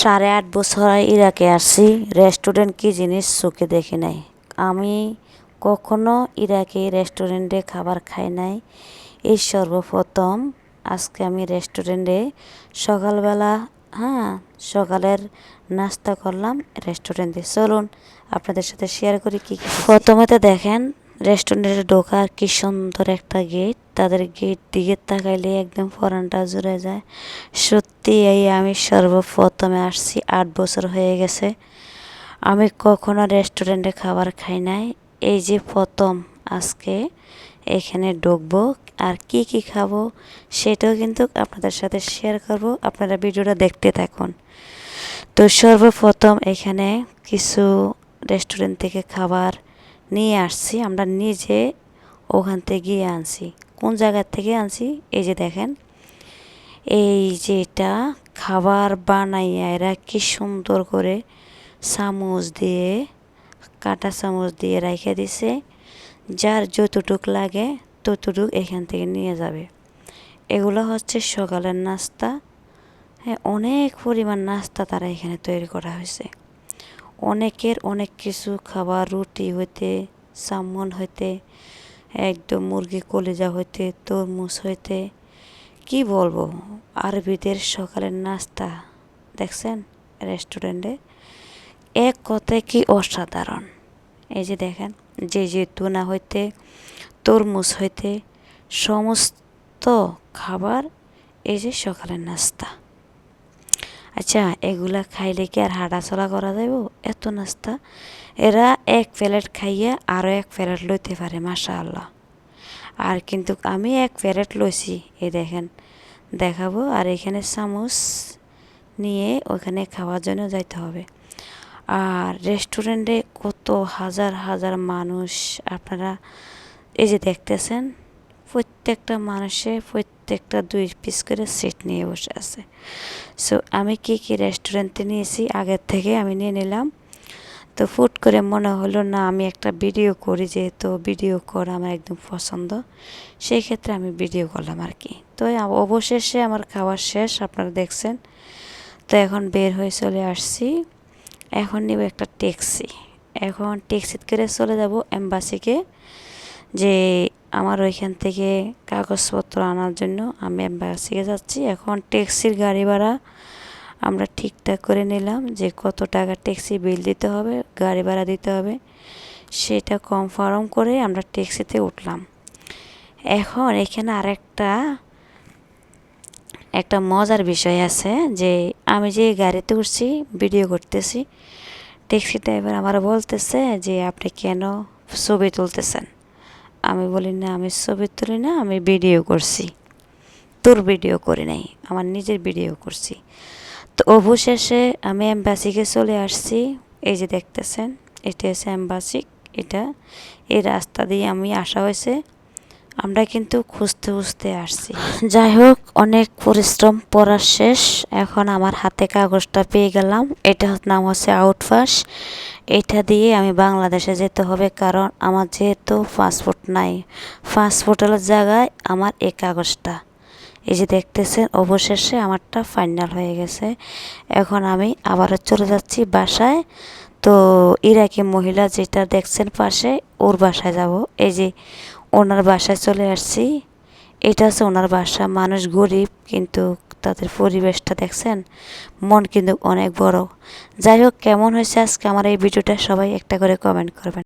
সাড়ে আট বছর ইরাকে আসছি রেস্টুরেন্ট কি জিনিস চোখে দেখি নাই। আমি কখনো ইরাকে রেস্টুরেন্টে খাবার খাই নাই। এই সর্বপ্রথম আজকে আমি রেস্টুরেন্টে সকালবেলা হ্যাঁ সকালের নাস্তা করলাম রেস্টুরেন্টে চলুন, আপনাদের সাথে শেয়ার করি কি কি। প্রথমে তো দেখেন রেস্টুরেন্টে ঢোকার কি সুন্দর একটা গেট। তাদের গেট দিকে তাকাইলে একদম ফরানটা জুড়ে যায়। সত্যি, এই আমি সর্বপ্রথমে আসছি, আট বছর হয়ে গেছে। আমি কখনো রেস্টুরেন্টে খাবার খাই নাই। এই যে প্রথম আজকে এখানে ঢুকবো আর কি কি খাব, সেটাও কিন্তু আপনাদের সাথে শেয়ার করব। আপনারা ভিডিওটা দেখতে থাকুন। তো সর্বপ্রথম এখানে কিছু রেস্টুরেন্ট থেকে খাবার নিয়ে আসছি, আমরা নিজে ওখান থেকে গিয়ে আনছি। কোন জায়গার থেকে আনছি? এই যে দেখেন। এই যে এটা খাবার বানাইয়া এরা কি সুন্দর করে চামচ দিয়ে, কাটা চামচ দিয়ে রেখে দিছে। যার যতটুক লাগে ততটুক এখান থেকে নিয়ে যাবে। এগুলো হচ্ছে সকালের নাস্তা। হ্যাঁ অনেক পরিমাণ নাস্তা তারা এখানে তৈরি করা হয়েছে। অনেকের অনেক কিছু খাবার রুটি হইতে সামন হইতে, একদম মুরগি কলিজা হইতে, তরমুজ হইতে। কি বলব, আরবিদের সকালের নাস্তা, দেখছেন রেস্টুরেন্টে? এক কথায় কি অসাধারণ। এই যে দেখেন, যে যে তুনা হইতে, তরমুজ হইতে, সমস্ত খাবার এই যে সকালের নাস্তা। আচ্ছা এগুলা খাইলে কি আর হাঁটাচলা করা যাইব? এত নাস্তা। এরা এক প্লেট খাইয়া আরও এক প্লেট লইতে পারে মাশা আল্লাহ আর কিন্তু আমি এক প্লেট লইছি, এই দেখেন। দেখাবো, আর এখানে চামচ নিয়ে ওখানে খাওয়ার জন্য যাইতে হবে। আর রেস্টুরেন্টে কত হাজার হাজার মানুষ, আপনারা এই যে দেখতেছেন প্রত্যেকটা মানুষে প্রত্যেকটা দুই পিস করে সিট নিয়ে বসে আছে। সো আমি কি কি রেস্টুরেন্টে নিয়েছি, আগের থেকে আমি নিয়ে নিলাম। তো ফুট করে মনে হলো, না, আমি একটা ভিডিও করি যেহেতু ভিডিও করা আমার একদম পছন্দ। সেই ক্ষেত্রে আমি ভিডিও করলাম আর কি। তো অবশেষে আমার খাওয়ার শেষ, আপনারা দেখছেন। তো এখন বের হয়ে চলে আসছি। এখন নিব একটা ট্যাক্সি এখন ট্যাক্সি করে চলে যাব এম্বাসিকে যে আমার ওইখান থেকে কাগজপত্র আনার জন্য আমি এম্বাসিকে যাচ্ছি। এখন ট্যাক্সির গাড়ি ভাড়া আমরা ঠিকঠাক করে নিলাম যে কত টাকা ট্যাক্সি বিল দিতে হবে, গাড়ি ভাড়া দিতে হবে, সেটা কনফার্ম করে আমরা ট্যাক্সিতে উঠলাম। এখন এখানে আরেকটা, একটা মজার বিষয় আছে যে আমি যে গাড়িতে উঠছি ভিডিও করতেছি ট্যাক্সি ড্রাইভার আমার বলতেছে যে আপনি কেন ছবি তুলতেছেন? আমি বলি, না, আমি ছবি তুলি না, আমি ভিডিও করছি। তোর ভিডিও করি নাই, আমার নিজের ভিডিও করছি। তো অবশেষে আমি অ্যাম্বাসিকে চলে আসছি। এই যে দেখতেছেন, এটা হচ্ছে অ্যাম্বাসিক এটা এই রাস্তা দিয়ে আমি আসা হয়েছে। আমরা কিন্তু খুঁজতে খুঁজতে আসছি। যাই হোক, অনেক পরিশ্রম পড়ার শেষ। এখন আমার হাতে কাগজটা পেয়ে গেলাম। এটা নাম হচ্ছে আউটপাস এটা দিয়ে আমি বাংলাদেশে যেতে হবে কারণ আমার যেহেতু পাসপোর্ট নাই। পাসপোর্টের জায়গায় আমার এই কাগজটা। এই যে দেখতেছেন, অবশেষে আমারটা ফাইনাল হয়ে গেছে। এখন আমি আবারও চলে যাচ্ছি বাসায়। তো ইরাকি মহিলা যেটা দেখছেন পাশে, ওর বাসায় যাব। এই যে ওনার বাসায় চলে আসছি। এটা হচ্ছে ওনার বাসা। মানুষ গরিব, কিন্তু তাদের পরিবেশটা দেখছেন, মন কিন্তু অনেক বড়। যাই হোক, কেমন হয়েছে আজকে আমার এই ভিডিওটা সবাই একটা করে কমেন্ট করবেন।